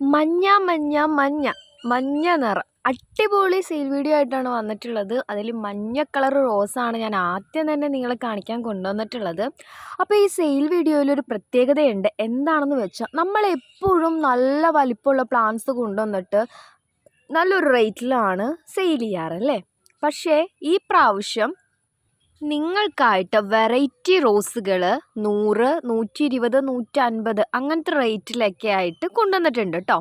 മഞ്ഞ മഞ്ഞ മഞ്ഞ മഞ്ഞ നിറം. അടിപൊളി സെയിൽ വീഡിയോ ആയിട്ടാണ് വന്നിട്ടുള്ളത്. അതിൽ മഞ്ഞ കളർ റോസാണ് ഞാൻ ആദ്യം തന്നെ നിങ്ങളെ കാണിക്കാൻ കൊണ്ടുവന്നിട്ടുള്ളത്. അപ്പോൾ ഈ സെയിൽ വീഡിയോയിൽ ഒരു പ്രത്യേകതയുണ്ട്. എന്താണെന്ന് വെച്ചാൽ നമ്മൾ എപ്പോഴും നല്ല വലിപ്പമുള്ള പ്ലാന്റ്സ് കൊണ്ടുവന്നിട്ട് നല്ലൊരു റേറ്റിലാണ് സെയിൽ ചെയ്യാറ് അല്ലേ? പക്ഷേ ഈ പ്രാവശ്യം നിങ്ങൾക്കായിട്ട് വെറൈറ്റി റോസുകൾ നൂറ് നൂറ്റി ഇരുപത് നൂറ്റൻപത് അങ്ങനത്തെ റേറ്റിലൊക്കെ ആയിട്ട് കൊണ്ടുവന്നിട്ടുണ്ട് കേട്ടോ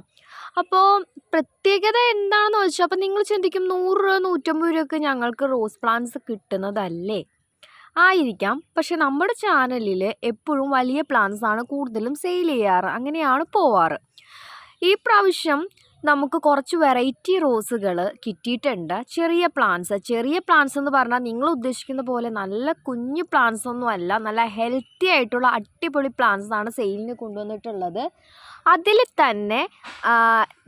അപ്പോൾ പ്രത്യേകത എന്താണെന്ന് വെച്ചാൽ അപ്പോൾ നിങ്ങൾ ചിന്തിക്കും നൂറ് രൂപ നൂറ്റമ്പത് രൂപയൊക്കെ ഞങ്ങൾക്ക് റോസ് പ്ലാന്റ്സ് കിട്ടുന്നതല്ലേ? ആയിരിക്കാം. പക്ഷെ നമ്മുടെ ചാനലിൽ എപ്പോഴും വലിയ പ്ലാന്റ്സ് ആണ് കൂടുതലും സെയിൽ ചെയ്യാറ്. അങ്ങനെയാണ് പോവാറ്. ഈ പ്രാവശ്യം നമുക്ക് കുറച്ച് വെറൈറ്റി റോസുകൾ കിട്ടിയിട്ടുണ്ട്. ചെറിയ പ്ലാന്റ്സ് ചെറിയ പ്ലാന്റ്സ് എന്ന് പറഞ്ഞാൽ നിങ്ങൾ ഉദ്ദേശിക്കുന്ന പോലെ നല്ല കുഞ്ഞു പ്ലാന്റ്സ് ഒന്നും അല്ല. നല്ല ഹെൽത്തി ആയിട്ടുള്ള അടിപൊളി പ്ലാന്റ്സ് ആണ് സെയിലിന് കൊണ്ടുവന്നിട്ടുള്ളത്. അതിൽ തന്നെ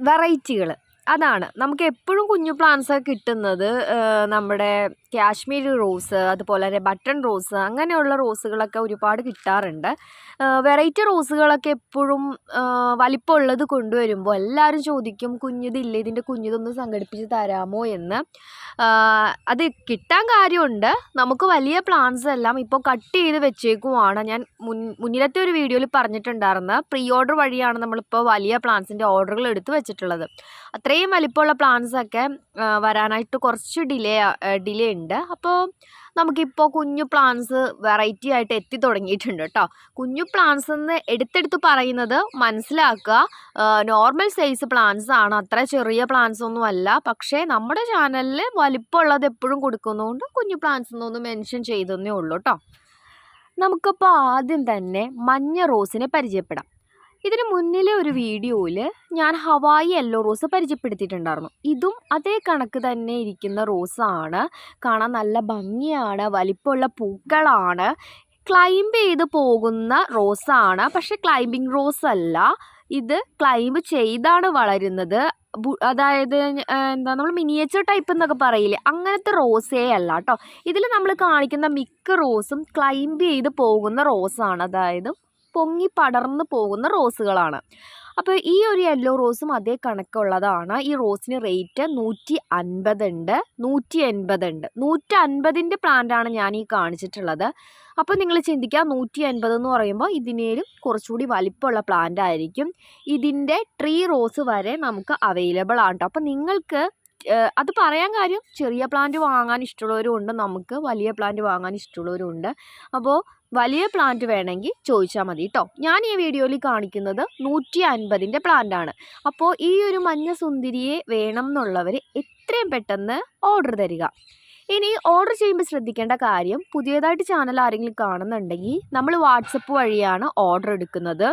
വെറൈറ്റികൾ അതാണ്. നമുക്ക് എപ്പോഴും കുഞ്ഞു പ്ലാന്റ്സ് കിട്ടുന്നത് നമ്മുടെ കാശ്മീരി റോസ് അതുപോലെ തന്നെ ബട്ടൺ റോസ് അങ്ങനെയുള്ള റോസുകളൊക്കെ ഒരുപാട് കിട്ടാറുണ്ട്. വെറൈറ്റി റോസുകളൊക്കെ എപ്പോഴും വലിപ്പമുള്ളത് കൊണ്ടുവരുമ്പോൾ എല്ലാവരും ചോദിക്കും കുഞ്ഞിതില്ല ഇതിന്റെ കുഞ്ഞിതൊന്ന് സംഘടിപ്പിച്ച് തരാമോ? എന്ന്. അത് കിട്ടാൻ കാര്യമുണ്ട്. നമുക്ക് വലിയ പ്ലാൻസ് എല്ലാം ഇപ്പോൾ കട്ട് ചെയ്ത് വെച്ചേക്കുവാണ്. ഞാൻ മുൻ മുന്നിലത്തെ ഒരു വീഡിയോയിൽ പറഞ്ഞിട്ടുണ്ടായിരുന്നു. പ്രീ ഓർഡർ വഴിയാണ് നമ്മളിപ്പോൾ വലിയ പ്ലാൻസിന്റെ ഓർഡറുകൾ എടുത്ത് വെച്ചിട്ടുള്ളത്. അത്രയും വലിപ്പമുള്ള പ്ലാൻസൊക്കെ വരാനായിട്ട് കുറച്ച് ഡിലേ ഡിലേ ഉണ്ട്. അപ്പോൾ നമുക്കിപ്പോൾ കുഞ്ഞു പ്ലാന്റ്സ് വെറൈറ്റി ആയിട്ട് എത്തി തുടങ്ങിയിട്ടുണ്ട് കേട്ടോ കുഞ്ഞു പ്ലാന്റ്സ് എന്ന് എടുത്തെടുത്ത് പറയുന്നത് മനസ്സിലാക്കുക. നോർമൽ സൈസ് പ്ലാന്റ്സ് ആണ്. അത്ര ചെറിയ പ്ലാന്റ്സ് ഒന്നും അല്ല. പക്ഷേ നമ്മുടെ ചാനലിൽ വലിപ്പമുള്ളത് എപ്പോഴും കൊടുക്കുന്നതുകൊണ്ട് കുഞ്ഞു പ്ലാന്റ്സ് എന്നൊന്ന് മെൻഷൻ ചെയ്തെന്നേ ഉള്ളൂ കേട്ടോ നമുക്കിപ്പോൾ ആദ്യം തന്നെ മഞ്ഞ റോസിനെ പരിചയപ്പെടാം. ഇതിന് മുന്നിലെ ഒരു വീഡിയോയിൽ ഞാൻ ഹവായി യെല്ലോ റോസ് പരിചയപ്പെടുത്തിയിട്ടുണ്ടായിരുന്നു. ഇതും അതേ കണക്ക് തന്നെ ഇരിക്കുന്ന റോസാണ്. കാണാൻ നല്ല ഭംഗിയാണ്. വലിപ്പമുള്ള പൂക്കളാണ്. ക്ലൈംബ് ചെയ്ത് പോകുന്ന റോസാണ്. പക്ഷെ ക്ലൈംബിംഗ് റോസ് അല്ല. ഇത് ക്ലൈംബ് ചെയ്താണ് വളരുന്നത്. അതായത് എന്താ നമ്മൾ മിനിയേച്ചർ ടൈപ്പ് എന്നൊക്കെ പറയില്ലേ? അങ്ങനത്തെ റോസേ അല്ല കേട്ടോ. ഇതിൽ നമ്മൾ കാണിക്കുന്ന മിക്ക റോസും ക്ലൈംബ് ചെയ്ത് പോകുന്ന റോസാണ്. അതായത് പൊങ്ങി പടർന്നു പോകുന്ന റോസുകളാണ്. അപ്പോൾ ഈ ഒരു യെല്ലോ റോസും അതേ കണക്കുള്ളതാണ്. ഈ റോസിന് റേറ്റ് നൂറ്റി അൻപതുണ്ട് നൂറ്റി എൺപതുണ്ട് നൂറ്റി അൻപതിന്റെ പ്ലാന്റാണ് ഞാൻ ഈ കാണിച്ചിട്ടുള്ളത്. അപ്പോൾ നിങ്ങൾ ചിന്തിക്കുക നൂറ്റി അൻപത് എന്ന് പറയുമ്പോൾ ഇതിനേലും കുറച്ചുകൂടി വലിപ്പമുള്ള പ്ലാന്റ് ആയിരിക്കും. ഇതിന്റെ ട്രീ റോസ് വരെ നമുക്ക് അവൈലബിൾ ആണ് കേട്ടോ അപ്പോൾ നിങ്ങൾക്ക് അത് പറയാൻ കാര്യം ചെറിയ പ്ലാന്റ് വാങ്ങാൻ ഇഷ്ടമുള്ളവരും ഉണ്ട് നമുക്ക് വലിയ പ്ലാന്റ് വാങ്ങാൻ ഇഷ്ടമുള്ളവരും ഉണ്ട്. അപ്പോൾ വലിയ പ്ലാന്റ് വേണമെങ്കിൽ ചോദിച്ചാൽ മതി കേട്ടോ ഞാൻ ഈ വീഡിയോയിൽ കാണിക്കുന്നത് നൂറ്റി അൻപതിന്റെ ആണ്. അപ്പോൾ ഈ ഒരു മഞ്ഞ സുന്ദരിയെ വേണം എന്നുള്ളവർ എത്രയും പെട്ടെന്ന് ഓർഡർ തരിക. ഇനി ഓർഡർ ചെയ്യുമ്പോൾ ശ്രദ്ധിക്കേണ്ട കാര്യം പുതിയതായിട്ട് ചാനൽ ആരെങ്കിലും കാണുന്നുണ്ടെങ്കിൽ നമ്മൾ വാട്സപ്പ് വഴിയാണ് ഓർഡർ എടുക്കുന്നത്.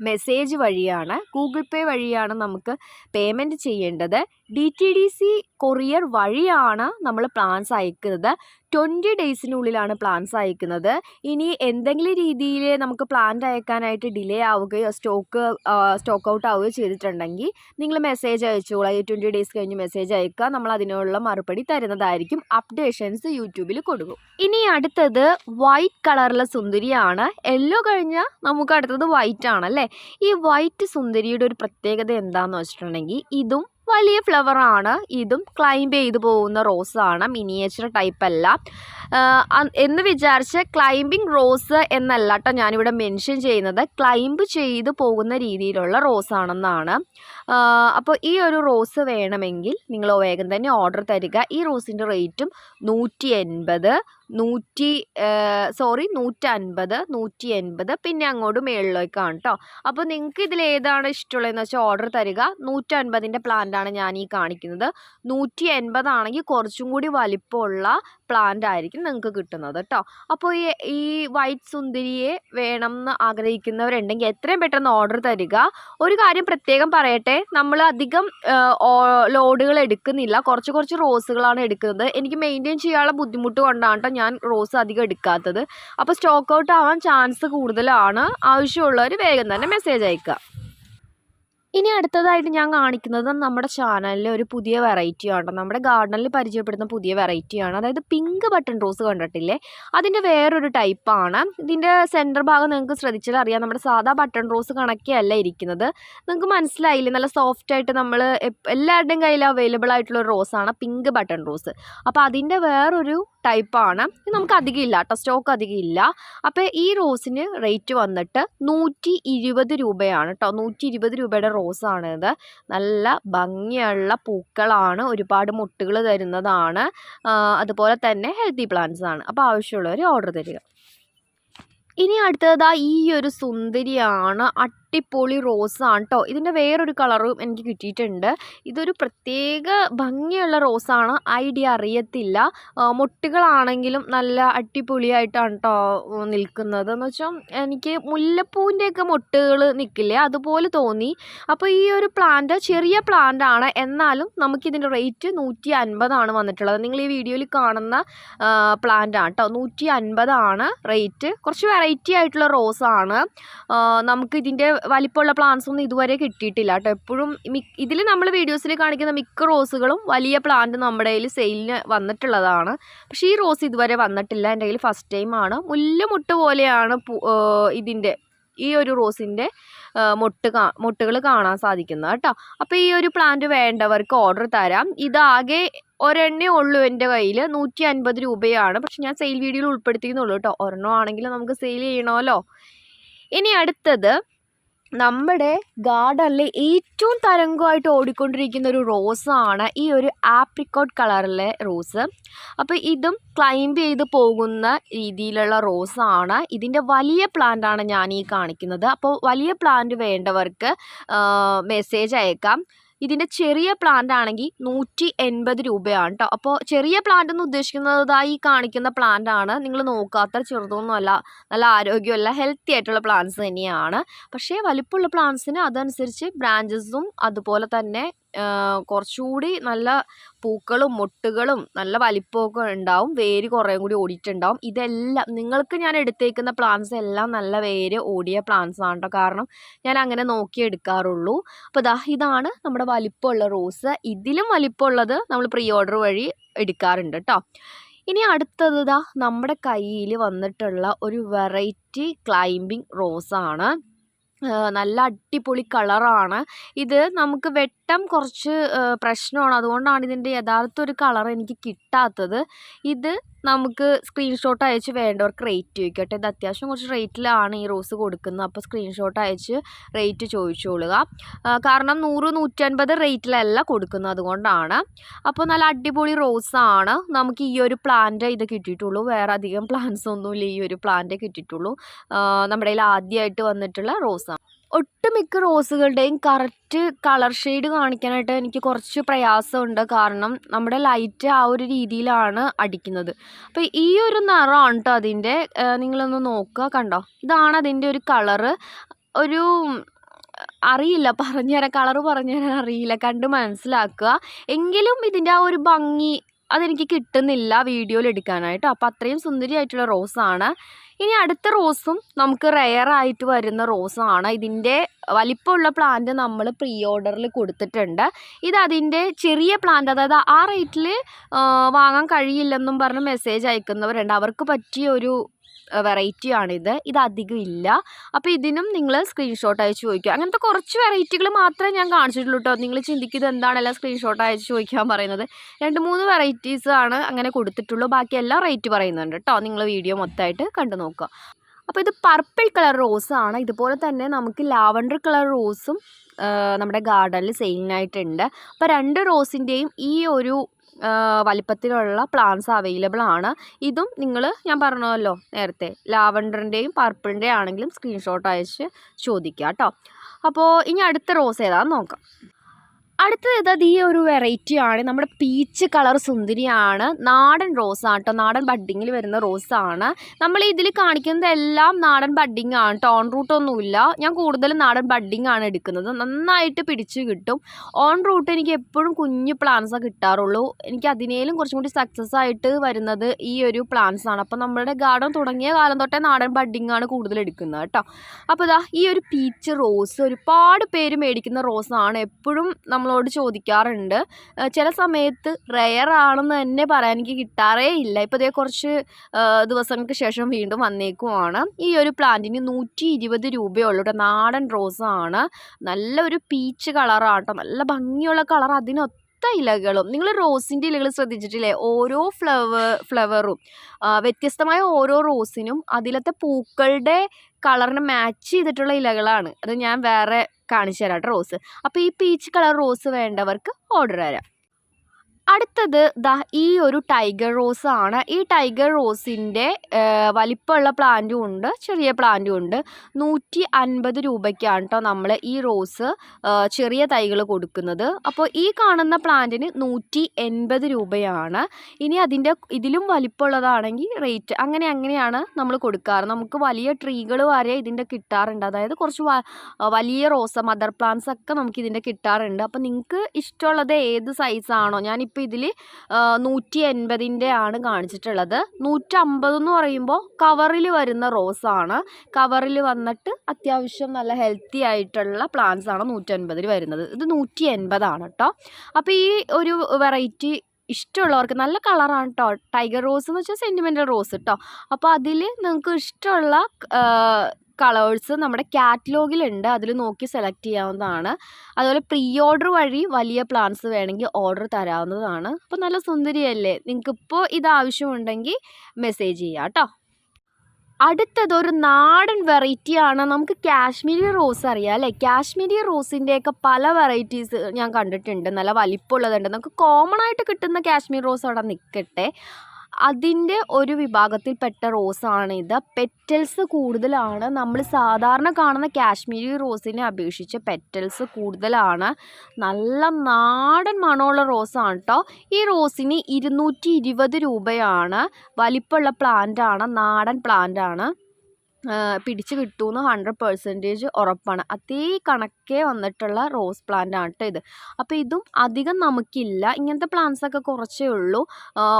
മെസ്സേജ് വഴിയാണ് ഗൂഗിൾ പേ വഴിയാണ് നമുക്ക് പേയ്മെന്റ് ചെയ്യേണ്ടത്. D T D C courier വഴിയാണ് നമ്മൾ പ്ലാൻസ് അയക്കുന്നത്. ട്വന്റി ഡേയ്സിനുള്ളിലാണ് പ്ലാൻസ് അയക്കുന്നത്. ഇനി എന്തെങ്കിലും രീതിയിൽ നമുക്ക് പ്ലാന്റ് അയക്കാനായിട്ട് ഡിലേ ആവുകയോ സ്റ്റോക്ക് സ്റ്റോക്ക് ഔട്ട് ആവുകയോ ചെയ്തിട്ടുണ്ടെങ്കിൽ നിങ്ങൾ മെസ്സേജ് അയച്ചോളാം. ഈ ട്വന്റി ഡേയ്സ് കഴിഞ്ഞ് മെസ്സേജ് അയക്കുക. നമ്മൾ അതിനുള്ള മറുപടി തരുന്നതായിരിക്കും. അപ്ഡേഷൻസ് യൂട്യൂബിൽ കൊടുക്കും. ഇനി അടുത്തത് വൈറ്റ് കളറിലെ സുന്ദരിയാണ്. യെല്ലോ കഴിഞ്ഞാൽ നമുക്ക് അടുത്തത് വൈറ്റ് ആണല്ലേ? ഈ വൈറ്റ് സുന്ദരിയുടെ ഒരു പ്രത്യേകത എന്താണെന്ന് വെച്ചിട്ടുണ്ടെങ്കിൽ ഇതും വലിയ ഫ്ലവറാണ് ഇതും ക്ലൈംബ് ചെയ്തു പോകുന്ന റോസാണ് മിനിയേച്ചർ ടൈപ്പ് അല്ല. എന്ന് വിചാരിച്ച് ക്ലൈംബിംഗ് റോസ് എന്നല്ല കേട്ടോ ഞാനിവിടെ മെൻഷൻ ചെയ്യുന്നത്. ക്ലൈംബ് ചെയ്ത് പോകുന്ന രീതിയിലുള്ള റോസ് ആണെന്നാണ്. അപ്പോൾ ഈ ഒരു റോസ് വേണമെങ്കിൽ നിങ്ങൾ വേഗം തന്നെ ഓർഡർ തരിക. ഈ റോസിന്റെ റേറ്റും നൂറ്റി എൺപത് നൂറ്റി സോറി നൂറ്റൻപത് നൂറ്റി എൺപത് പിന്നെ അങ്ങോട്ട് മേളിലേക്കാണ് കേട്ടോ അപ്പോൾ നിങ്ങൾക്ക് ഇതിൽ ഏതാണ് ഇഷ്ടമുള്ളതെന്ന് വെച്ചാൽ ഓർഡർ തരിക. നൂറ്റൻപതിന്റെ പ്ലാന്റാണ് ഞാൻ ഈ കാണിക്കുന്നത്. നൂറ്റി എൺപതാണെങ്കിൽ കുറച്ചും കൂടി വലിപ്പമുള്ള പ്ലാന്റ് ആയിരിക്കും നിങ്ങൾക്ക് കിട്ടുന്നത് കേട്ടോ അപ്പോൾ ഈ ഈ വൈറ്റ് സുന്ദരിയെ വേണം എന്ന് ആഗ്രഹിക്കുന്നവരുണ്ടെങ്കിൽ എത്രയും പെട്ടെന്ന് ഓർഡർ തരിക. ഒരു കാര്യം പ്രത്യേകം പറയട്ടെ നമ്മൾ അധികം ലോഡുകൾ എടുക്കുന്നില്ല. കുറച്ച് കുറച്ച് റോസുകളാണ് എടുക്കുന്നത്. എനിക്ക് മെയിന്റെയിൻ ചെയ്യാനുള്ള ബുദ്ധിമുട്ട് കൊണ്ടാണ് കേട്ടോ ഞാൻ റോസ് അധികം എടുക്കാത്തത്. അപ്പോൾ സ്റ്റോക്ക് ഔട്ട് ആവാൻ ചാൻസ് കൂടുതലാണ്. ആവശ്യമുള്ളവർ വേഗം തന്നെ മെസ്സേജ് അയക്കുക. ഇനി അടുത്തതായിട്ട് ഞാൻ കാണിക്കുന്നത് നമ്മുടെ ചാനലിലെ ഒരു പുതിയ വെറൈറ്റിയാണ് നമ്മുടെ ഗാർഡനിൽ പരിചയപ്പെടുന്ന പുതിയ വെറൈറ്റിയാണ് അതായത് പിങ്ക് ബട്ടൺ റോസ് കണ്ടിട്ടില്ലേ? അതിന്റെ വേറൊരു ടൈപ്പാണ് ഇതിന്റെ സെന്റർ ഭാഗം നിങ്ങൾക്ക് ശ്രദ്ധിച്ചാൽ അറിയാം. നമ്മുടെ സാധാ ബട്ടൺ റോസ് കണക്കെയല്ല ഇരിക്കുന്നത്. നിങ്ങൾക്ക് മനസ്സിലായില്ലേ? നല്ല സോഫ്റ്റ് ആയിട്ട് നമ്മൾ എല്ലാവരുടെയും കയ്യിൽ അവൈലബിൾ ആയിട്ടുള്ള റോസാണ് പിങ്ക് ബട്ടൺ റോസ് അപ്പോൾ അതിന്റെ വേറൊരു ടൈപ്പാണ് ഇത് നമുക്ക് അധികം ഇല്ല കേട്ടോ. സ്റ്റോക്ക് അധികം ഇല്ല അപ്പോൾ ഈ റോസിന് റേറ്റ് വന്നിട്ട് നൂറ്റി ഇരുപത് രൂപയാണ് കേട്ടോ. നൂറ്റി ഇരുപത് രൂപയുടെ റോസാണിത് നല്ല ഭംഗിയുള്ള പൂക്കളാണ്. ഒരുപാട് മുട്ടുകൾ തരുന്നതാണ്. അതുപോലെ തന്നെ ഹെൽത്തി പ്ലാന്റ്സ് ആണ്. അപ്പോൾ ആവശ്യമുള്ളവർ ഓർഡർ തരിക. ഇനി അടുത്തതാ ഈ ഒരു സുന്ദരിയാണ് അട്ടിപ്പൊളി റോസാണ് കേട്ടോ ഇതിന്റെ വേറൊരു കളറും എനിക്ക് കിട്ടിയിട്ടുണ്ട്. ഇതൊരു പ്രത്യേക ഭംഗിയുള്ള റോസാണ്. ഐഡിയ അറിയത്തില്ല. മുട്ടുകളാണെങ്കിലും നല്ല അടിപൊളിയായിട്ടാണ് കേട്ടോ നിൽക്കുന്നത്. എന്ന് വെച്ചാൽ എനിക്ക് മുല്ലപ്പൂവിന്റെയൊക്കെ മുട്ടുകൾ നിൽക്കില്ലേ അതുപോലെ തോന്നി. അപ്പോൾ ഈ ഒരു പ്ലാന്റ് ചെറിയ പ്ലാന്റ് ആണ്. എന്നാലും നമുക്കിതിന്റെ റേറ്റ് നൂറ്റി അൻപതാണ് വന്നിട്ടുള്ളത്. നിങ്ങൾ ഈ വീഡിയോയിൽ കാണുന്ന പ്ലാന്റ് ആണ് കേട്ടോ നൂറ്റി അൻപതാണ് റേറ്റ് കുറച്ച് വെറൈറ്റി ആയിട്ടുള്ള റോസാണ് നമുക്ക് ഇതിന്റെ വലിപ്പമുള്ള പ്ലാന്റ്സ് ഒന്നും ഇതുവരെ കിട്ടിയിട്ടില്ല കേട്ടോ. എപ്പോഴും ഇതിൽ നമ്മൾ വീഡിയോസിൽ കാണിക്കുന്ന മിക്ക റോസുകളും വലിയ പ്ലാന്റ് നമ്മുടെ കയ്യിൽ സെയിലിന് വന്നിട്ടുള്ളതാണ്. പക്ഷേ ഈ റോസ് ഇതുവരെ വന്നിട്ടില്ല. എന്റെ കയ്യിൽ ഫസ്റ്റ് ടൈമാണ് മുല്ലമുട്ട് പോലെയാണ് പൂ- ആ, ഇതിന്റെ ഈ ഒരു റോസിന്റെ മൊട്ട് കാ മൊട്ടുകൾ കാണാൻ സാധിക്കുന്നത് കേട്ടോ. അപ്പോൾ ഈ ഒരു പ്ലാന്റ് വേണ്ടവർക്ക് ഓർഡർ തരാം. ഇതാകെ ഒരെണ്ണേ ഉള്ളൂ എന്റെ കയ്യിൽ നൂറ്റി അൻപത് രൂപയാണ്. പക്ഷെ ഞാൻ സെയിൽ വീഡിയോയിൽ ഉൾപ്പെടുത്തിയെന്നുള്ളൂ കേട്ടോ. ഒരെണ്ണം ആണെങ്കിലും നമുക്ക് സെയിൽ ചെയ്യണമല്ലോ. ഇനി അടുത്തത് നമ്മുടെ ഗാർഡനിലെ ഏറ്റവും തരംഗമായിട്ട് ഓടിക്കൊണ്ടിരിക്കുന്ന ഒരു റോസാണ് ഈ ഒരു ആപ്രിക്കോട്ട് കളറിലെ റോസ് അപ്പോൾ ഇതും ക്ലൈംബ് ചെയ്ത് പോകുന്ന രീതിയിലുള്ള റോസാണ് ഇതിന്റെ വലിയ പ്ലാന്റാണ് ഞാൻ ഈ കാണിക്കുന്നത്. അപ്പോൾ വലിയ പ്ലാന്റ് വേണ്ടവർക്ക് മെസ്സേജ് അയക്കാം. ഇതിന്റെ ചെറിയ പ്ലാന്റ് ആണെങ്കിൽ നൂറ്റി എൺപത് രൂപയാണ് കേട്ടോ അപ്പോൾ ചെറിയ പ്ലാന്റ് എന്ന് ഉദ്ദേശിക്കുന്നതായി കാണിക്കുന്ന പ്ലാന്റ് ആണ്. നിങ്ങൾ നോക്കാത്ത ചെറുതൊന്നുമല്ല നല്ല ആരോഗ്യമല്ല ഹെൽത്തി ആയിട്ടുള്ള പ്ലാന്റ്സ് തന്നെയാണ്. പക്ഷേ വലിപ്പമുള്ള പ്ലാന്റ്സിന് അതനുസരിച്ച് ബ്രാഞ്ചസും അതുപോലെ തന്നെ കുറച്ചുകൂടി നല്ല പൂക്കളും മൊട്ടുകളും നല്ല വലിപ്പമൊക്കെ ഉണ്ടാവും. വേര് കുറേയും കൂടി ഓടിയിട്ടുണ്ടാവും. ഇതെല്ലാം നിങ്ങൾക്ക് ഞാൻ എടുത്തേക്കുന്ന പ്ലാന്റ്സ് എല്ലാം നല്ല വേര് ഓടിയ പ്ലാന്റ്സ് ആണ് കേട്ടോ കാരണം ഞാൻ അങ്ങനെ നോക്കി എടുക്കാറുള്ളൂ. അപ്പോൾ ദാ ഇതാണ് നമ്മുടെ വലിപ്പമുള്ള റോസ് ഇതിലും വലിപ്പമുള്ളത് നമ്മൾ പ്രീ ഓർഡർ വഴി എടുക്കാറുണ്ട് കേട്ടോ ഇനി അടുത്തത് ദാ നമ്മുടെ കയ്യിൽ വന്നിട്ടുള്ള ഒരു വെറൈറ്റി ക്ലൈമ്പിംഗ് റോസാണ് നല്ല അടിപൊളി കളറാണ്. ഇത് നമുക്ക് വെട്ടം കുറച്ച് പ്രശ്നമാണ്. അതുകൊണ്ടാണ് ഇതിന്റെ യഥാർത്ഥ ഒരു കളർ എനിക്ക് കിട്ടാത്തത്. ഇത് നമുക്ക് സ്ക്രീൻഷോട്ട് അയച്ച് വേണ്ടവർക്ക് റേറ്റ് ചോദിക്കട്ടെ. ഇത് അത്യാവശ്യം കുറച്ച് റേറ്റിലാണ് ഈ റോസ് കൊടുക്കുന്നത്. അപ്പോൾ സ്ക്രീൻഷോട്ട് അയച്ച് റേറ്റ് ചോദിച്ചോളുക. കാരണം നൂറ് നൂറ്റൻപത് റേറ്റിലല്ല കൊടുക്കുന്നത് അതുകൊണ്ടാണ്. അപ്പോൾ നല്ല അടിപൊളി റോസാണ് നമുക്ക് ഈ ഒരു പ്ലാന്റ് ഇത് കിട്ടിയിട്ടുള്ളൂ. വേറെ അധികം പ്ലാന്റ്സ് ഒന്നുമില്ല. ഈ ഒരു പ്ലാന്റ് കിട്ടിയിട്ടുള്ളൂ. നമ്മുടെ കയ്യിൽ ആദ്യമായിട്ട് വന്നിട്ടുള്ള റോസാണ് ഒട്ടുമിക്ക റോസുകളുടെയും കറക്റ്റ് കളർ ഷെയ്ഡ് കാണിക്കാനായിട്ട് എനിക്ക് കുറച്ച് പ്രയാസമുണ്ട്. കാരണം നമ്മുടെ ലൈറ്റ് ആ ഒരു രീതിയിലാണ് അടിക്കുന്നത്. അപ്പോൾ ഈ ഒരു നിറമാണ് കേട്ടോ അതിന്റെ. നിങ്ങളൊന്ന് നോക്കുക കണ്ടോ? ഇതാണ് അതിന്റെ ഒരു കളറ്. ഒരു അറിയില്ല. പറഞ്ഞുതരാൻ കളറ് പറഞ്ഞുതരാൻ അറിയില്ല. കണ്ട് മനസ്സിലാക്കുക. എങ്കിലും ഇതിന്റെ ആ ഒരു ഭംഗി അതെനിക്ക് കിട്ടുന്നില്ല വീഡിയോയിൽ എടുക്കാനായിട്ട്. അപ്പോൾ അത്രയും സുന്ദരിയായിട്ടുള്ള റോസാണ്. ഇനി അടുത്ത റോസും നമുക്ക് റെയർ ആയിട്ട് വരുന്ന റോസാണ്. ഇതിന്റെ വലിപ്പമുള്ള പ്ലാന്റ് നമ്മൾ പ്രീ ഓർഡറിൽ കൊടുത്തിട്ടുണ്ട്. ഇത് അതിന്റെ ചെറിയ പ്ലാന്റ് അതായത് ആ റേറ്റിൽ വാങ്ങാൻ കഴിയില്ലെന്നും പറഞ്ഞ് മെസ്സേജ് അയക്കുന്നവരുണ്ട്. അവർക്ക് പറ്റിയ ഒരു വെറൈറ്റി ആണിത്. ഇത് അധികം ഇല്ല. അപ്പോൾ ഇതിനും നിങ്ങൾ സ്ക്രീൻഷോട്ട് അയച്ച് ചോദിക്കുക. അങ്ങനത്തെ കുറച്ച് വെറൈറ്റികൾ മാത്രമേ ഞാൻ കാണിച്ചിട്ടുള്ളൂ കേട്ടോ നിങ്ങൾ ചിന്തിക്കുന്നത് എന്താണെല്ലാം സ്ക്രീൻഷോട്ട് അയച്ച് ചോദിക്കാൻ പറയുന്നത്. രണ്ട് മൂന്ന് വെറൈറ്റീസ് ആണ് അങ്ങനെ കൊടുത്തിട്ടുള്ളൂ. ബാക്കി എല്ലാം റേറ്റ് പറയുന്നുണ്ട് കേട്ടോ നിങ്ങൾ വീഡിയോ മൊത്തമായിട്ട് കണ്ടു നോക്കുക. അപ്പോൾ ഇത് പർപ്പിൾ കളർ റോസാണ് ഇതുപോലെ തന്നെ നമുക്ക് ലാവണ്ടർ കളർ റോസും നമ്മുടെ ഗാർഡനിൽ സെയിലിനായിട്ടുണ്ട്. അപ്പോൾ രണ്ട് റോസിന്റെയും ഈ ഒരു വലിപ്പത്തിലുള്ള പ്ലാന്റ്സ് അവൈലബിൾ ആണ്. ഇതും നിങ്ങൾ ഞാൻ പറഞ്ഞല്ലോ നേരത്തെ ലാവണ്ടറിന്റെയും പർപ്പിളിന്റെയും ആണെങ്കിലും സ്ക്രീൻഷോട്ട് അയച്ച് ചോദിക്കുക കേട്ടോ അപ്പോൾ ഇനി അടുത്ത റോസ് ഏതാണെന്ന് നോക്കാം. അടുത്തത് ഈ ഒരു വെറൈറ്റി ആണ്. നമ്മുടെ പീച്ച് കളർ സുന്ദരിയാണ്. നാടൻ റോസാണ് കേട്ടോ നാടൻ ബഡ്ഡിങ്ങിൽ വരുന്ന റോസാണ് നമ്മൾ ഇതിൽ കാണിക്കുന്നത് എല്ലാം നാടൻ ബഡ്ഡിങ് ആണ്. കേട്ടോ ഓൺ റൂട്ട് ഒന്നുമില്ല. ഞാൻ കൂടുതലും നാടൻ ബഡ്ഡിങ് ആണ് എടുക്കുന്നത്. നന്നായിട്ട് പിടിച്ചു കിട്ടും. ഓൺ റൂട്ട് എനിക്ക് എപ്പോഴും കുഞ്ഞു പ്ലാൻസാണ് കിട്ടാറുള്ളൂ. എനിക്ക് അതിനേലും കുറച്ചും കൂടി സക്സസ് ആയിട്ട് വരുന്നത് ഈ ഒരു പ്ലാന്റ്സ് ആണ്. അപ്പോൾ നമ്മുടെ ഗാർഡൻ തുടങ്ങിയ കാലം തൊട്ടേ നാടൻ ബഡ്ഡിങ് ആണ് കൂടുതൽ എടുക്കുന്നത് കേട്ടോ അപ്പോൾ ഇതാ ഈ ഒരു പീച്ച് റോസ് ഒരുപാട് പേര് മേടിക്കുന്ന റോസാണ് എപ്പോഴും നമ്മളോട് ചോദിക്കാറുണ്ട്. ചില സമയത്ത് റെയർ ആണെന്ന് തന്നെ പറയാൻ എനിക്ക് കിട്ടാറേ ഇല്ല. ഇപ്പോൾ ഇതേ കുറച്ച് ദിവസങ്ങൾക്ക് ശേഷം വീണ്ടും വന്നേക്കുവാണ്. ഈ ഒരു പ്ലാന്റിന് നൂറ്റി ഇരുപത് രൂപയുള്ളൂ കേട്ടോ നാടൻ റോസാണ് നല്ല ഒരു പീച്ച് കളറാണ് കേട്ടോ നല്ല ഭംഗിയുള്ള കളർ അതിനൊത്ത ഇലകളും. നിങ്ങൾ റോസിന്റെ ഇലകൾ ശ്രദ്ധിച്ചിട്ടില്ലേ? ഓരോ ഫ്ലവർ ഫ്ലവറും വ്യത്യസ്തമായ ഓരോ റോസിനും അതിലത്തെ പൂക്കളുടെ കളറിന് മാച്ച് ചെയ്തിട്ടുള്ള ഇലകളാണ്. അത് ഞാൻ വേറെ കാണിച്ചു തരാം റോസ്. അപ്പോൾ ഈ പീച്ച് കളർ റോസ് വേണ്ടവർക്ക് ഓർഡർ തരാം. അടുത്തത് ദാ ഈ ഒരു ടൈഗർ റോസ് ആണ്. ഈ ടൈഗർ റോസിന്റെ വലിപ്പമുള്ള പ്ലാന്റും ഉണ്ട് ചെറിയ പ്ലാന്റും ഉണ്ട്. നൂറ്റി അൻപത് രൂപയ്ക്കാണ് കേട്ടോ നമ്മൾ ഈ റോസ് ചെറിയ തൈകൾ കൊടുക്കുന്നത്. അപ്പോൾ ഈ കാണുന്ന പ്ലാന്റിന് നൂറ്റി എൺപത് രൂപയാണ്. ഇനി അതിന്റെ ഇതിലും വലിപ്പമുള്ളതാണെങ്കിൽ റേറ്റ് അങ്ങനെ അങ്ങനെയാണ് നമ്മൾ കൊടുക്കാറ്. നമുക്ക് വലിയ ട്രീകൾ വരെ ഇതിന്റെ കിട്ടാറുണ്ട്. അതായത് കുറച്ച് വലിയ റോസ് മദർ പ്ലാന്റ്സ് ഒക്കെ നമുക്ക് ഇതിന്റെ കിട്ടാറുണ്ട്. അപ്പോൾ നിങ്ങൾക്ക് ഇഷ്ടമുള്ളത് ഏത് സൈസാണോ ഞാനിപ്പോൾ ഇതിൽ നൂറ്റി എൺപതിന്റെ ആണ് കാണിച്ചിട്ടുള്ളത്. നൂറ്റമ്പത് എന്ന് പറയുമ്പോൾ കവറിൽ വരുന്ന റോസ് ആണ്. കവറിൽ വന്നിട്ട് അത്യാവശ്യം നല്ല ഹെൽത്തി ആയിട്ടുള്ള പ്ലാന്റ്സ് ആണ് നൂറ്റൻപതിൽ വരുന്നത്. ഇത് നൂറ്റി എൺപതാണ് കേട്ടോ അപ്പോൾ ഈ ഒരു വെറൈറ്റി ഇഷ്ടമുള്ളവർക്ക് നല്ല കളറാണ് കേട്ടോ ടൈഗർ റോസ് എന്ന് വെച്ചാൽ സെന്റിമെന്റൽ റോസ് കേട്ടോ അപ്പോൾ അതിൽ നിങ്ങൾക്ക് ഇഷ്ടമുള്ള കളേഴ്സ് നമ്മുടെ കാറ്റലോഗിലുണ്ട് അതിൽ നോക്കി സെലക്ട് ചെയ്യാവുന്നതാണ്. അതുപോലെ പ്രീ ഓർഡർ വഴി വലിയ പ്ലാന്റ്സ് വേണമെങ്കിൽ ഓർഡർ തരാവുന്നതാണ്. അപ്പോൾ നല്ല സുന്ദരിയല്ലേ? നിങ്ങൾക്ക് ഇപ്പോൾ ഇത് ആവശ്യമുണ്ടെങ്കിൽ മെസ്സേജ് ചെയ്യാം കേട്ടോ അടുത്തത് ഒരു നാടൻ വെറൈറ്റിയാണ് നമുക്ക് കാശ്മീരി റോസ് അറിയാം അല്ലേ? കാശ്മീരി റോസിന്റെയൊക്കെ പല വെറൈറ്റീസ് ഞാൻ കണ്ടിട്ടുണ്ട്. നല്ല വലിപ്പമുള്ളതുണ്ട്. നമുക്ക് കോമൺ ആയിട്ട് കിട്ടുന്ന കാശ്മീർ റോസ് അവിടെ നിൽക്കട്ടെ അതിന്റെ ഒരു വിഭാഗത്തിൽപ്പെട്ട റോസാണ് ഇത്. പെറ്റൽസ് കൂടുതലാണ്. നമ്മൾ സാധാരണ കാണുന്ന കാശ്മീരി റോസിനെ അപേക്ഷിച്ച് പെറ്റൽസ് കൂടുതലാണ്. നല്ല നാടൻ മണമുള്ള റോസാണ് കേട്ടോ ഈ റോസിന് ഇരുന്നൂറ്റി രൂപയാണ്. വലിപ്പമുള്ള പ്ലാന്റാണ്. നാടൻ പ്ലാന്റാണ്. പിടിച്ച് കിട്ടുമെന്ന് ഹൺഡ്രഡ് പെർസെന്റേജ് ഉറപ്പാണ്. അതേ കണക്കേ വന്നിട്ടുള്ള റോസ് പ്ലാന്റ് ആണ് കേട്ടോ ഇത്. അപ്പോൾ ഇതും അധികം നമുക്കില്ല. ഇങ്ങനത്തെ പ്ലാന്റ്സൊക്കെ കുറച്ചേ ഉള്ളൂ.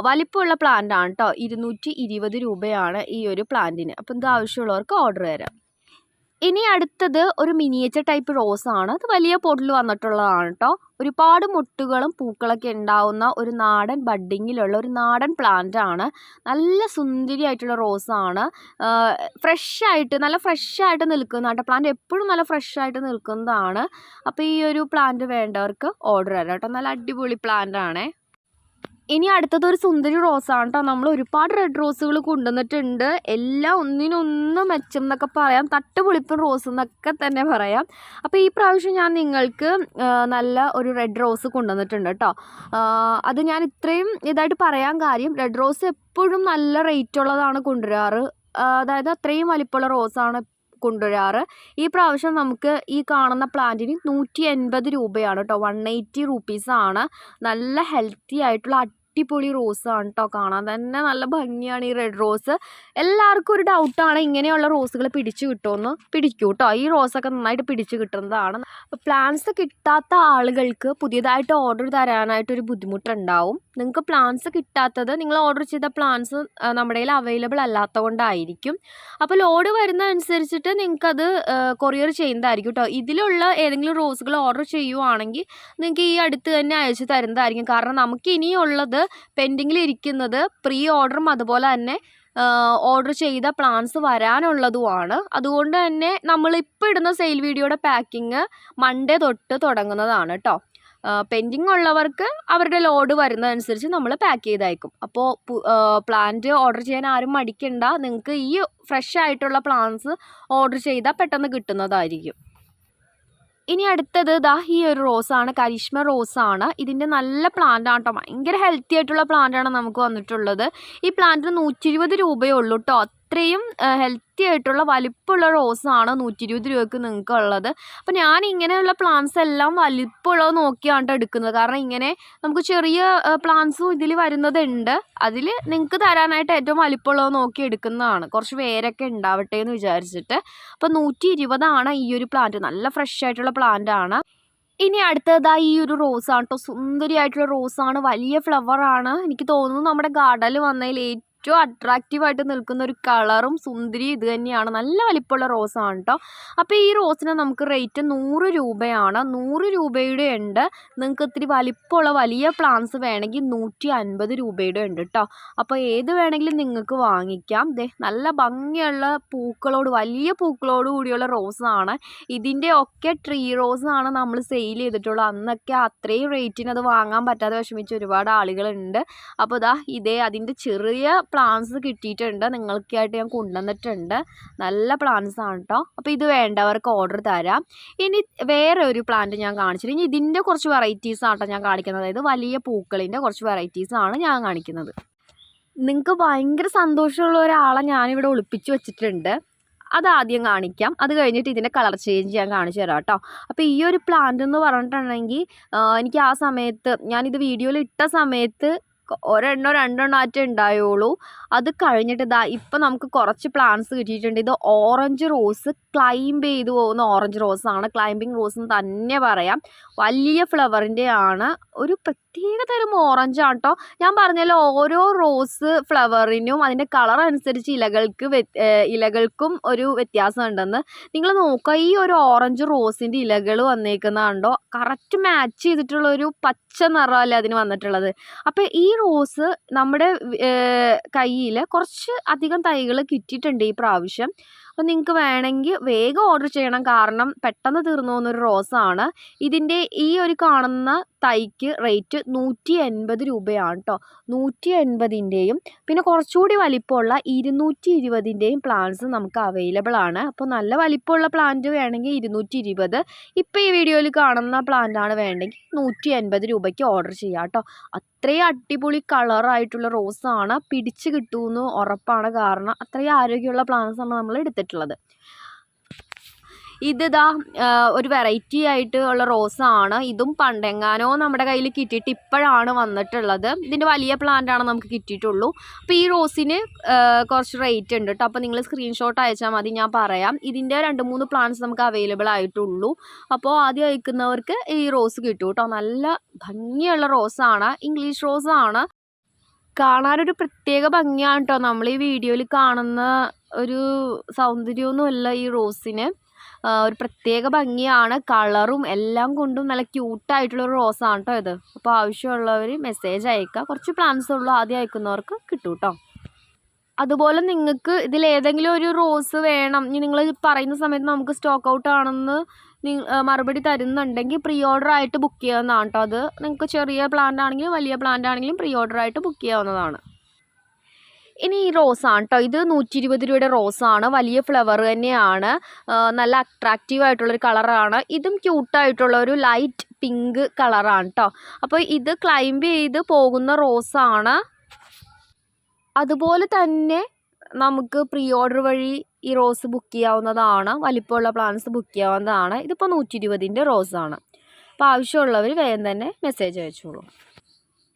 വലിപ്പമുള്ള പ്ലാന്റ് ആണ് കേട്ടോ ഇരുന്നൂറ്റി ഇരുപത് രൂപയാണ് ഈ ഒരു പ്ലാന്റിന് അപ്പോൾ ഇത് ആവശ്യമുള്ളവർക്ക് ഓർഡർ തരാം. ഇനി അടുത്തത് ഒരു മിനിയേച്ചർ ടൈപ്പ് റോസ് ആണ്. അത് വലിയ പോട്ടിൽ വന്നിട്ടുള്ളതാണ് കേട്ടോ ഒരുപാട് മുട്ടുകളും പൂക്കളൊക്കെ ഉണ്ടാവുന്ന ഒരു നാടൻ ബഡ്ഡിങ്ങിലുള്ള ഒരു നാടൻ പ്ലാന്റ് ആണ്. നല്ല സുന്ദരിയായിട്ടുള്ള റോസാണ് ഫ്രഷ് ആയിട്ട് നല്ല ഫ്രഷ് ആയിട്ട് നിൽക്കുന്ന കേട്ടോ പ്ലാന്റ് എപ്പോഴും നല്ല ഫ്രഷ് ആയിട്ട് നിൽക്കുന്നതാണ്. അപ്പോൾ ഈ ഒരു പ്ലാന്റ് വേണ്ടവർക്ക് ഓർഡർ തരാം കേട്ടോ നല്ല അടിപൊളി പ്ലാന്റ് ആണേ. ഇനി അടുത്തത് ഒരു സുന്ദരി റോസാണ് കേട്ടോ നമ്മൾ ഒരുപാട് റെഡ് റോസുകൾ കൊണ്ടുവന്നിട്ടുണ്ട്. എല്ലാം ഒന്നിനൊന്ന് മെച്ചം എന്നൊക്കെ പറയാം. തട്ടുപൊളിപ്പൻ റോസ് എന്നൊക്കെ തന്നെ പറയാം. അപ്പോൾ ഈ പ്രാവശ്യം ഞാൻ നിങ്ങൾക്ക് നല്ല ഒരു റെഡ് റോസ് കൊണ്ടുവന്നിട്ടുണ്ട് കേട്ടോ അത് ഞാൻ ഇത്രയും ഇതായിട്ട് പറയാൻ കാര്യം റെഡ് റോസ് എപ്പോഴും നല്ല റേറ്റ് ഉള്ളതാണ് കൊണ്ടുവരാറ്. അതായത് അത്രയും വലിപ്പമുള്ള റോസാണ് കൊണ്ടുവരാറ്. ഈ പ്രാവശ്യം നമുക്ക് ഈ കാണുന്ന പ്ലാന്റിന് നൂറ്റി എൺപത് രൂപയാണ് കേട്ടോ. വൺ എയ്റ്റി റുപ്പീസാണ് നല്ല ഹെൽത്തി ആയിട്ടുള്ള അടിപൊളി റോസാണ് കേട്ടോ കാണാൻ തന്നെ നല്ല ഭംഗിയാണ് ഈ റെഡ് റോസ് എല്ലാവർക്കും ഒരു ഡൗട്ടാണ് ഇങ്ങനെയുള്ള റോസുകൾ പിടിച്ചു കിട്ടുമെന്ന് പിടിക്കൂ കേട്ടോ ഈ റോസൊക്കെ നന്നായിട്ട് പിടിച്ചു കിട്ടുന്നതാണ്. പ്ലാന്റ്സ് കിട്ടാത്ത ആളുകൾക്ക് പുതിയതായിട്ട് ഓർഡർ തരാനായിട്ടൊരു ബുദ്ധിമുട്ടുണ്ടാവും. നിങ്ങൾക്ക് പ്ലാന്റ്സ് കിട്ടാത്തത് നിങ്ങൾ ഓർഡർ ചെയ്ത പ്ലാന്റ്സ് നമ്മുടെ കയ്യിൽ അവൈലബിൾ അല്ലാത്ത കൊണ്ടായിരിക്കും അപ്പോൾ ലോഡ് വരുന്ന അനുസരിച്ചിട്ട് നിങ്ങൾക്കത് കൊറിയർ ചെയ്യുന്നതായിരിക്കും കേട്ടോ ഇതിലുള്ള ഏതെങ്കിലും റോസുകൾ ഓർഡർ ചെയ്യുവാണെങ്കിൽ നിങ്ങൾക്ക് ഈ അടുത്ത് തന്നെ അയച്ചു തരുന്നതായിരിക്കും. കാരണം നമുക്ക് ഇനിയുള്ളത് പെൻഡിങ്ങിൽ ഇരിക്കുന്നത് പ്രീ ഓർഡറും അതുപോലെ തന്നെ ഓർഡർ ചെയ്ത പ്ലാൻസ് വരാനുള്ളതുമാണ്. അതുകൊണ്ട് തന്നെ നമ്മളിപ്പോൾ ഇടുന്ന സെയിൽ വീഡിയോയുടെ പാക്കിങ് മൺഡേ തൊട്ട് തുടങ്ങുന്നതാണ് കേട്ടോ പെൻഡിങ് ഉള്ളവർക്ക് അവരുടെ ലോഡ് വരുന്നതനുസരിച്ച് നമ്മൾ പാക്ക് ചെയ്തയക്കും. അപ്പോൾ പ്ലാന്റ് ഓർഡർ ചെയ്യാൻ ആരും മടിക്കണ്ട. നിങ്ങൾക്ക് ഈ ഫ്രഷ് ആയിട്ടുള്ള പ്ലാന്റ്സ് ഓർഡർ ചെയ്താൽ പെട്ടെന്ന് കിട്ടുന്നതായിരിക്കും. ഇനി അടുത്തത് ദാ ഈ ഒരു റോസാണ് കരിഷ്മ റോസാണ്. ഇതിന്റെ നല്ല പ്ലാന്റ് ആണ് കേട്ടോ ഭയങ്കര ഹെൽത്തി ആയിട്ടുള്ള പ്ലാന്റാണ് നമുക്ക് വന്നിട്ടുള്ളത്. ഈ പ്ലാന്റിന് നൂറ്റി ഇരുപത് രൂപയേ ഉള്ളൂ കേട്ടോ അത്രയും ഹെൽത്തി ആയിട്ടുള്ള വലിപ്പമുള്ള റോസാണ് നൂറ്റി ഇരുപത് രൂപയ്ക്ക് നിങ്ങൾക്ക് ഉള്ളത് അപ്പോൾ ഞാൻ ഇങ്ങനെയുള്ള പ്ലാന്റ്സ് എല്ലാം വലിപ്പമുള്ളത് നോക്കിയാണ് എടുക്കുന്നത്. കാരണം ഇങ്ങനെ നമുക്ക് ചെറിയ പ്ലാന്റ്സും ഇതിൽ വരുന്നതുണ്ട്. അതിൽ നിങ്ങൾക്ക് തരാനായിട്ട് ഏറ്റവും വലിപ്പമുള്ളത് നോക്കി എടുക്കുന്നതാണ്. കുറച്ച് വേരൊക്കെ ഉണ്ടാവട്ടെ എന്ന് വിചാരിച്ചിട്ട്. അപ്പോൾ നൂറ്റി ഇരുപതാണ് ഈ ഒരു പ്ലാന്റ് നല്ല ഫ്രഷ് ആയിട്ടുള്ള പ്ലാന്റ് ആണ്. ഇനി അടുത്തതായി ഈ ഒരു റോസാണ് കേട്ടോ സുന്ദരിയായിട്ടുള്ള റോസാണ് വലിയ ഫ്ലവറാണ് എനിക്ക് തോന്നുന്നു നമ്മുടെ ഗാർഡനിൽ വന്നതിൽ ഏറ്റവും അട്രാക്റ്റീവായിട്ട് നിൽക്കുന്ന ഒരു കളറും സുന്ദരി ഇത് തന്നെയാണ്. നല്ല വലിപ്പമുള്ള റോസാണ് കേട്ടോ അപ്പോൾ ഈ റോസിന് നമുക്ക് റേറ്റ് നൂറ് രൂപയാണ്. നൂറ് രൂപയുടെ ഉണ്ട്. നിങ്ങൾക്ക് ഇത്തിരി വലിപ്പമുള്ള വലിയ പ്ലാന്റ്സ് വേണമെങ്കിൽ നൂറ്റി അൻപത് രൂപയുടെ ഉണ്ട് കേട്ടോ അപ്പോൾ ഏത് വേണമെങ്കിലും നിങ്ങൾക്ക് വാങ്ങിക്കാം. ദേ നല്ല ഭംഗിയുള്ള പൂക്കളോട് വലിയ പൂക്കളോട് കൂടിയുള്ള റോസാണ് ഇതിന്റെ ഒക്കെ ട്രീ റോസാണ് നമ്മൾ സെയിൽ ചെയ്തിട്ടുള്ളത് അന്നൊക്കെ അത്രയും റേറ്റിന് അത് വാങ്ങാൻ പറ്റാതെ വിഷമിച്ച ഒരുപാട് ആളുകളുണ്ട്. അപ്പോൾ ഇതാ ഇതേ അതിന്റെ ചെറിയ പ്ലാന്റ്സ് കിട്ടിയിട്ടുണ്ട്. നിങ്ങൾക്കായിട്ട് ഞാൻ കൊണ്ടുവന്നിട്ടുണ്ട്. നല്ല പ്ലാന്റ്സ് ആണ് കേട്ടോ അപ്പോൾ ഇത് വേണ്ടവർക്ക് ഓർഡർ തരാം. ഇനി വേറെ ഒരു പ്ലാന്റ് ഞാൻ കാണിച്ചിട്ട് ഇനി ഇതിന്റെ കുറച്ച് വെറൈറ്റീസ് ആണ് കേട്ടോ ഞാൻ കാണിക്കുന്നത്. അതായത് വലിയ പൂക്കളിന്റെ കുറച്ച് വെറൈറ്റീസ് ആണ് ഞാൻ കാണിക്കുന്നത്. നിങ്ങൾക്ക് ഭയങ്കര സന്തോഷമുള്ള ഒരാളെ ഞാനിവിടെ ഒളിപ്പിച്ച് വെച്ചിട്ടുണ്ട്. അത് ആദ്യം കാണിക്കാം. അത് കഴിഞ്ഞിട്ട് ഇതിന്റെ കളർ ചേഞ്ച് ഞാൻ കാണിച്ചു തരാം കേട്ടോ അപ്പോൾ ഈ ഒരു പ്ലാന്റ് എന്ന് പറഞ്ഞിട്ടുണ്ടെങ്കിൽ എനിക്ക് ആ സമയത്ത് ഞാനിത് വീഡിയോയിൽ ഇട്ട സമയത്ത് ഒരെണ്ണോ രണ്ടെണ്ണോ ആറ്റേ ഉണ്ടായുള്ളൂ. അത് കഴിഞ്ഞിട്ട് ഇതാ ഇപ്പം നമുക്ക് കുറച്ച് പ്ലാന്റ്സ് കിട്ടിയിട്ടുണ്ട്. ഇത് ഓറഞ്ച് റോസ് ക്ലൈംബ് ചെയ്ത് പോകുന്ന ഓറഞ്ച് റോസാണ് ക്ലൈംബിങ് റോസ് എന്ന് തന്നെ പറയാം. വലിയ ഫ്ലവറിന്റെ ആണ്. ഒരു പ്രത്യേക തരം ഓറഞ്ച് ആട്ടോ. ഞാൻ പറഞ്ഞല്ലോ ഓരോ റോസ് ഫ്ലവറിനും അതിന്റെ കളർ അനുസരിച്ച് ഇലകൾക്ക് ഇലകൾക്കും ഒരു വ്യത്യാസം ഉണ്ടെന്ന്. നിങ്ങൾ നോക്കുക ഈ ഒരു ഓറഞ്ച് റോസിന്റെ ഇലകൾ വന്നേക്കുന്ന കണ്ടോ കറക്റ്റ് മാച്ച് ചെയ്തിട്ടുള്ള ഒരു പച്ച നിറമല്ലേ അതിന് വന്നിട്ടുള്ളത്. അപ്പോൾ ഈ റോസ് നമ്മുടെ കയ്യിൽ കുറച്ച് അധികം തൈകൾ കിട്ടിയിട്ടുണ്ട് ഈ പ്രാവശ്യം. അപ്പോൾ നിങ്ങൾക്ക് വേണമെങ്കിൽ വേഗം ഓർഡർ ചെയ്യണം. കാരണം പെട്ടെന്ന് തീർന്നു പോകുന്നൊരു റോസാണ്. ഇതിന്റെ ഈ ഒരു കാണുന്ന തൈക്ക് റേറ്റ് നൂറ്റി എൺപത് രൂപയാണ് കേട്ടോ നൂറ്റി എൺപതിന്റെയും പിന്നെ കുറച്ചുകൂടി വലിപ്പമുള്ള ഇരുന്നൂറ്റി ഇരുപതിന്റെയും പ്ലാന്റ്സ് നമുക്ക് അവൈലബിൾ ആണ്. അപ്പോൾ നല്ല വലിപ്പമുള്ള പ്ലാന്റ് വേണമെങ്കിൽ ഇരുന്നൂറ്റി ഇരുപത് ഇപ്പോൾ ഈ വീഡിയോയിൽ കാണുന്ന പ്ലാന്റാണ് വേണ്ടെങ്കിൽ നൂറ്റി എൺപത് രൂപയ്ക്ക് ഓർഡർ ചെയ്യാം കേട്ടോ അത്രയും അടിപൊളി കളറായിട്ടുള്ള റോസാണ് പിടിച്ച് കിട്ടുമെന്ന് ഉറപ്പാണ് കാരണം അത്രയും ആരോഗ്യമുള്ള ആണ് നമ്മൾ എടുത്തിട്ടുള്ളത്. ഇതിതാ ഒരു വെറൈറ്റി ആയിട്ട് ഉള്ള റോസാണ് ഇതും പണ്ടെങ്ങാനോ നമ്മുടെ കയ്യിൽ കിട്ടിയിട്ട് ഇപ്പോഴാണ് വന്നിട്ടുള്ളത്. ഇതിന്റെ വലിയ പ്ലാന്റാണ് നമുക്ക് കിട്ടിയിട്ടുള്ളൂ. അപ്പോൾ ഈ റോസിന് കുറച്ച് റേറ്റ് ഉണ്ട് കേട്ടോ അപ്പോൾ നിങ്ങൾ സ്ക്രീൻഷോട്ട് അയച്ചാൽ മതി ഞാൻ പറയാം. ഇതിന്റെ രണ്ട് മൂന്ന് പ്ലാന്റ്സ് നമുക്ക് അവൈലബിൾ ആയിട്ടുള്ളൂ. അപ്പോൾ ആദ്യം അയക്കുന്നവർക്ക് ഈ റോസ് കിട്ടും കേട്ടോ നല്ല ഭംഗിയുള്ള റോസാണ് ഇംഗ്ലീഷ് റോസാണ് കാണാനൊരു പ്രത്യേക ഭംഗിയാണ് കേട്ടോ നമ്മൾ ഈ വീഡിയോയിൽ കാണുന്ന ഒരു സൗന്ദര്യമൊന്നുമല്ല ഈ റോസിന്. ഒരു പ്രത്യേക ഭംഗിയാണ്. കളറും എല്ലാം കൊണ്ടും നല്ല ക്യൂട്ടായിട്ടുള്ളൊരു റോസാണ് കേട്ടോ ഇത്. അപ്പോൾ ആവശ്യമുള്ളവർ മെസ്സേജ് അയക്കുക കുറച്ച് പ്ലാൻസ് ഉള്ളൂ ആദ്യം അയക്കുന്നവർക്ക് കിട്ടും കേട്ടോ അതുപോലെ നിങ്ങൾക്ക് ഇതിൽ ഏതെങ്കിലും ഒരു റോസ് വേണം. ഇനി നിങ്ങൾ പറയുന്ന സമയത്ത് നമുക്ക് സ്റ്റോക്ക് ഔട്ട് ആണെന്ന് മറുപടി തരുന്നുണ്ടെങ്കിൽ പ്രീ ഓർഡർ ആയിട്ട് ബുക്ക് ചെയ്യാവുന്നതാണ് കേട്ടോ അത്. നിങ്ങൾക്ക് ചെറിയ പ്ലാന്റ് ആണെങ്കിലും വലിയ പ്ലാന്റ് ആണെങ്കിലും പ്രീ ഓർഡർ ആയിട്ട് ബുക്ക് ചെയ്യാവുന്നതാണ്. ഇനി ഈ റോസാണ് കേട്ടോ ഇത് നൂറ്റി ഇരുപത് രൂപയുടെ റോസാണ് വലിയ ഫ്ലവർ തന്നെയാണ്. നല്ല അട്രാക്റ്റീവ് ആയിട്ടുള്ളൊരു കളറാണ് ഇതും ക്യൂട്ടായിട്ടുള്ള ഒരു ലൈറ്റ് പിങ്ക് കളറാണ് കേട്ടോ അപ്പോൾ ഇത് ക്ലൈംബ് ചെയ്ത് പോകുന്ന റോസാണ് അതുപോലെ തന്നെ നമുക്ക് പ്രീ ഓർഡർ വഴി ഈ റോസ് ബുക്ക് ചെയ്യാവുന്നതാണ്. വലിപ്പമുള്ള പ്ലാന്റ്സ് ബുക്ക് ചെയ്യാവുന്നതാണ്. ഇതിപ്പോൾ നൂറ്റി ഇരുപതിന്റെ റോസാണ് അപ്പോൾ ആവശ്യമുള്ളവർ വേഗം തന്നെ മെസ്സേജ് അയച്ചോളൂ.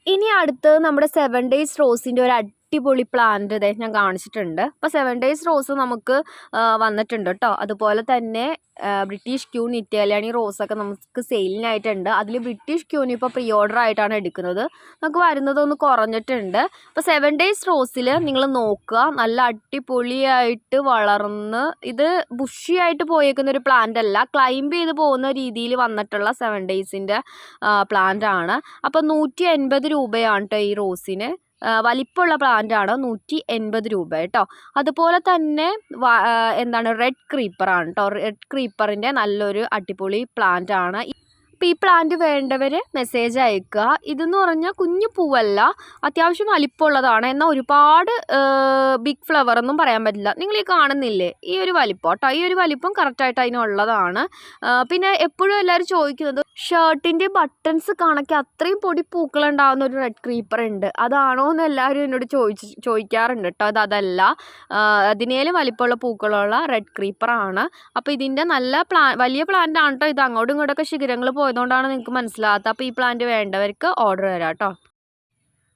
ഇനി അടുത്ത് നമ്മുടെ സെവൻ ഡേയ്സ് റോസിന്റെ ഒരു അടിപൊളി പ്ലാന്റ് ഇതേ ഞാൻ കാണിച്ചിട്ടുണ്ട്. അപ്പോൾ സെവൻ ഡേയ്സ് റോസ് നമുക്ക് വന്നിട്ടുണ്ട് കേട്ടോ അതുപോലെ തന്നെ ബ്രിട്ടീഷ് ക്യൂൺ ഇറ്റാലിയണി റോസൊക്കെ നമുക്ക് സെയിലിനായിട്ടുണ്ട് അതിൽ ബ്രിട്ടീഷ് ക്യൂൺ ഇപ്പോൾ പ്രീ ഓർഡർ ആയിട്ടാണ് എടുക്കുന്നത്. നമുക്ക് വരുന്നതൊന്ന് കുറഞ്ഞിട്ടുണ്ട്. അപ്പോൾ സെവൻ ഡേയ്സ് റോസിൽ നിങ്ങൾ നോക്കുക. നല്ല അടിപൊളിയായിട്ട് വളർന്ന് ഇത് ബുഷിയായിട്ട് പോയേക്കുന്ന ഒരു പ്ലാന്റ് അല്ല. ക്ലൈംബ് ചെയ്ത് പോകുന്ന രീതിയിൽ വന്നിട്ടുള്ള സെവൻ ഡേയ്സിന്റെ പ്ലാന്റ് ആണ്. അപ്പോൾ നൂറ്റി എൺപത് രൂപയാണ് കേട്ടോ ഈ റോസിന് വലിപ്പമുള്ള പ്ലാന്റാണ് നൂറ്റി എൺപത് രൂപ കേട്ടോ. അതുപോലെ തന്നെ എന്താണ് റെഡ് ക്രീപ്പറാണ് കേട്ടോ. റെഡ് ക്രീപ്പറിന്റെ നല്ലൊരു അടിപൊളി പ്ലാന്റാണ് അപ്പോൾ ഈ പ്ലാന്റ് വേണ്ടവർ മെസ്സേജ് അയക്കുക. ഇതെന്ന് പറഞ്ഞാൽ കുഞ്ഞു പൂവല്ല അത്യാവശ്യം വലിപ്പമുള്ളതാണ്. എന്നാൽ ഒരുപാട് ബിഗ് ഫ്ലവർ ഒന്നും പറയാൻ പറ്റില്ല. നിങ്ങൾ ഈ കാണുന്നില്ലേ? ഈ ഒരു വലിപ്പം കേട്ടോ ഈ ഒരു വലിപ്പം കറക്റ്റായിട്ട് അതിനുള്ളതാണ് പിന്നെ എപ്പോഴും എല്ലാവരും ചോദിക്കുന്നത് ഷർട്ടിന്റെ ബട്ടൺസ് കണക്കി അത്രയും പൊടി പൂക്കളുണ്ടാകുന്ന ഒരു റെഡ് ക്രീപ്പർ ഉണ്ട്. അതാണോ എന്ന് എല്ലാവരും എന്നോട് ചോദിച്ച് ചോദിക്കാറുണ്ട് കേട്ടോ അത് അതല്ല. അതിനേലും വലിപ്പമുള്ള പൂക്കളുള്ള റെഡ് ക്രീപ്പറാണ് അപ്പോൾ ഇതിന്റെ നല്ല പ്ലാ വലിയ പ്ലാന്റ് ആണ് കേട്ടോ ഇത് അങ്ങോട്ടും ഇങ്ങോട്ടൊക്കെ ശിഖരങ്ങൾ പോയതുകൊണ്ടാണ് നിങ്ങൾക്ക് മനസ്സിലാകാത്ത അപ്പോൾ ഈ പ്ലാന്റ് വേണ്ടവർക്ക് ഓർഡർ തരാം കേട്ടോ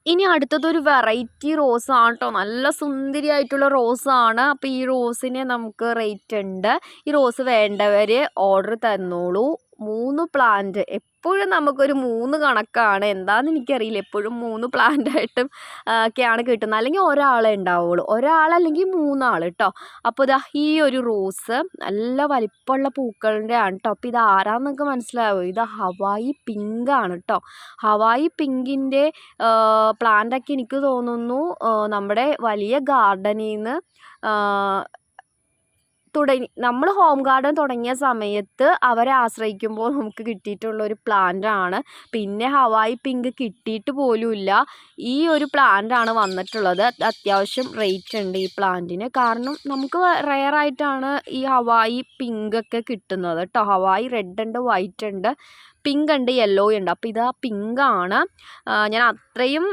ഇനി അടുത്തത് ഒരു വെറൈറ്റി റോസ് ആണ് കേട്ടോ നല്ല സുന്ദരിയായിട്ടുള്ള റോസ് ആണ്. അപ്പോൾ ഈ റോസിന് നമുക്ക് റേറ്റ് ഉണ്ട്. ഈ റോസ് വേണ്ടവർ ഓർഡർ തന്നോളൂ. മൂന്ന് പ്ലാന്റ് എപ്പോഴും നമുക്കൊരു മൂന്ന് കണക്കാണ്. എന്താണെന്ന് എനിക്കറിയില്ല. എപ്പോഴും മൂന്ന് പ്ലാന്റായിട്ടും ഒക്കെയാണ് കിട്ടുന്നത്. അല്ലെങ്കിൽ ഒരാളെ ഉണ്ടാവുള്ളൂ. ഒരാളല്ലെങ്കിൽ മൂന്നാൾ കേട്ടോ അപ്പോൾ ഇതാ ഈ ഒരു റോസ് നല്ല വലിപ്പമുള്ള പൂക്കളുടെ ആണ് കേട്ടോ അപ്പോൾ ഇത് ആരാന്നൊക്കെ മനസ്സിലാവും ഇത് ഹവായി പിങ്ക് ആണ് കേട്ടോ ഹവായി പിങ്കിന്റെ പ്ലാന്റൊക്കെ എനിക്ക് തോന്നുന്നു നമ്മുടെ വലിയ ഗാർഡനിൽ നിന്ന് തുടങ്ങി നമ്മൾ ഹോം ഗാർഡൻ തുടങ്ങിയ സമയത്ത് അവരെ ആശ്രയിക്കുമ്പോൾ നമുക്ക് കിട്ടിയിട്ടുള്ള ഒരു പ്ലാന്റ് ആണ്. പിന്നെ ഹവായി പിങ്ക് കിട്ടിയിട്ട് പോലുമില്ല. ഈ ഒരു പ്ലാന്റ് ആണ് വന്നിട്ടുള്ളത്. അത്യാവശ്യം റേറ്റ് ഉണ്ട് ഈ പ്ലാന്റിന് കാരണം നമുക്ക് റെയർ ആയിട്ടാണ് ഈ ഹവായി പിങ്ക് ഒക്കെ കിട്ടുന്നത് കേട്ടോ. ഹവായി റെഡ് ഉണ്ട് വൈറ്റ് ഉണ്ട്. പിങ്ക് ഉണ്ട് യെല്ലോ ഉണ്ട്. അപ്പോൾ ഇതാ പിങ്കാണ് ഞാൻ അത്രയും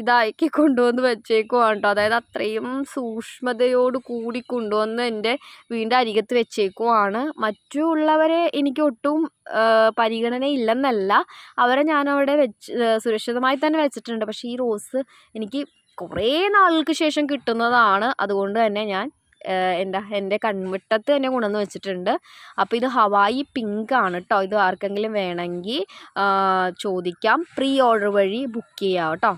ഇതാക്കി കൊണ്ടുവന്ന് വെച്ചേക്കുവാണ് കേട്ടോ അതായത് അത്രയും സൂക്ഷ്മതയോട് കൂടി കൊണ്ടുവന്ന് എന്റെ വീടിന്റെ അരികത്ത് വെച്ചേക്കുവാണ്. മറ്റുള്ളവരെ എനിക്ക് ഒട്ടും പരിഗണന ഇല്ലെന്നല്ല. അവരെ ഞാനവിടെ വെച്ച് സുരക്ഷിതമായി തന്നെ വെച്ചിട്ടുണ്ട്. പക്ഷേ ഈ റോസ് എനിക്ക് കുറേ നാളുകൾക്ക് ശേഷം കിട്ടുന്നതാണ്. അതുകൊണ്ട് തന്നെ ഞാൻ എന്താ എന്റെ കൺവെട്ടത്ത് തന്നെ കൊണ്ടുവന്ന് വെച്ചിട്ടുണ്ട്. അപ്പോൾ ഇത് ഹവായി പിങ്ക് ആണ് കേട്ടോ ഇത് ആർക്കെങ്കിലും വേണമെങ്കിൽ ചോദിക്കാം. പ്രീ ഓർഡർ വഴി ബുക്ക് ചെയ്യാം കേട്ടോ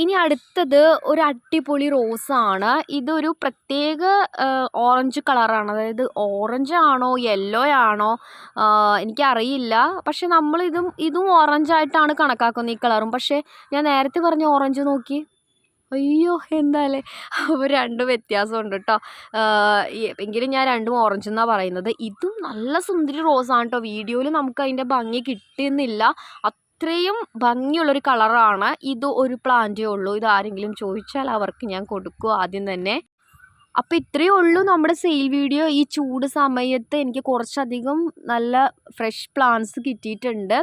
ഇനി അടുത്തത് ഒരു അടിപൊളി റോസാണ് ഇതൊരു പ്രത്യേക ഓറഞ്ച് കളറാണ് അതായത് ഓറഞ്ച് ആണോ യെല്ലോ ആണോ എനിക്കറിയില്ല. പക്ഷെ നമ്മൾ ഇതും ഇതും ഓറഞ്ച് ആയിട്ടാണ് കണക്കാക്കുന്നത് ഈ കളറും പക്ഷേ ഞാൻ നേരത്തെ പറഞ്ഞ ഓറഞ്ച് നോക്കി. അയ്യോ എന്താല്ലേ അപ്പോൾ രണ്ടും വ്യത്യാസമുണ്ട് കേട്ടോ എങ്കിലും ഞാൻ രണ്ടും ഓറഞ്ച് എന്നാണ് പറയുന്നത്. ഇതും നല്ല സുന്ദരി റോസാണ് കേട്ടോ വീഡിയോയിൽ നമുക്ക് അതിന്റെ ഭംഗി കിട്ടുന്നില്ല അത്രയും ഭംഗിയുള്ളൊരു കളറാണ് ഇത് ഒരു പ്ലാന്റേ ഉള്ളൂ. ഇത് ആരെങ്കിലും ചോദിച്ചാൽ അവർക്ക് ഞാൻ കൊടുക്കും ആദ്യം തന്നെ. അപ്പോൾ ഇത്രയേ ഉള്ളൂ നമ്മുടെ സെയിൽ വീഡിയോ ഈ ചൂട് സമയത്ത് എനിക്ക് കുറച്ചധികം നല്ല ഫ്രഷ് പ്ലാന്റ്സ് കിട്ടിയിട്ടുണ്ട്.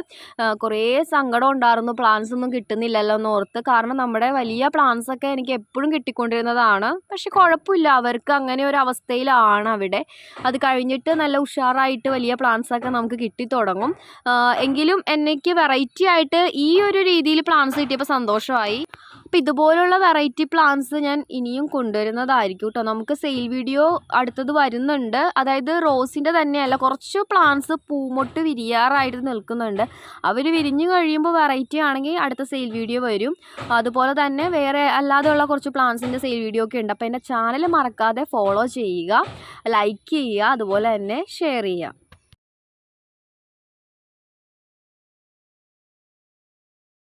കുറേ സങ്കടം ഉണ്ടായിരുന്നു. പ്ലാന്റ്സ് ഒന്നും കിട്ടുന്നില്ലല്ലോ എന്നോർത്ത് കാരണം നമ്മുടെ വലിയ പ്ലാന്റ്സ് ഒക്കെ എനിക്ക് എപ്പോഴും കിട്ടിക്കൊണ്ടിരുന്നതാണ്. പക്ഷെ കുഴപ്പമില്ല. അവർക്ക് അങ്ങനെ ഒരു അവസ്ഥയിലാണ് അവിടെ. അത് കഴിഞ്ഞിട്ട് നല്ല ഉഷാറായിട്ട് വലിയ പ്ലാന്റ്സ് ഒക്കെ നമുക്ക് കിട്ടിത്തുടങ്ങും. തുടങ്ങും എങ്കിലും എനിക്ക് വെറൈറ്റി ആയിട്ട് ഈ ഒരു രീതിയിൽ പ്ലാന്റ്സ് കിട്ടിയപ്പോൾ സന്തോഷമായി. അപ്പോൾ ഇതുപോലുള്ള വെറൈറ്റി പ്ലാന്റ്സ് ഞാൻ ഇനിയും കൊണ്ടുവരുന്നതായിരിക്കും കേട്ടോ നമുക്ക് സെയിൽ വീഡിയോ അടുത്തത് വരുന്നുണ്ട്. അതായത് റോസിന്റെ തന്നെയല്ല കുറച്ച് പ്ലാന്റ്സ് പൂമൊട്ട് വിരിയാറായിട്ട് നിൽക്കുന്നുണ്ട്. അവർ വിരിഞ്ഞു കഴിയുമ്പോൾ വെറൈറ്റി ആണെങ്കിൽ അടുത്ത സെയിൽ വീഡിയോ വരും. അതുപോലെ തന്നെ വേറെ അല്ലാതെയുള്ള കുറച്ച് പ്ലാന്റ്സിന്റെ സെയിൽ വീഡിയോ ഒക്കെ ഉണ്ട്. അപ്പോൾ എന്റെ ചാനൽ മറക്കാതെ ഫോളോ ചെയ്യുക ലൈക്ക് ചെയ്യുക അതുപോലെ തന്നെ ഷെയർ ചെയ്യുക.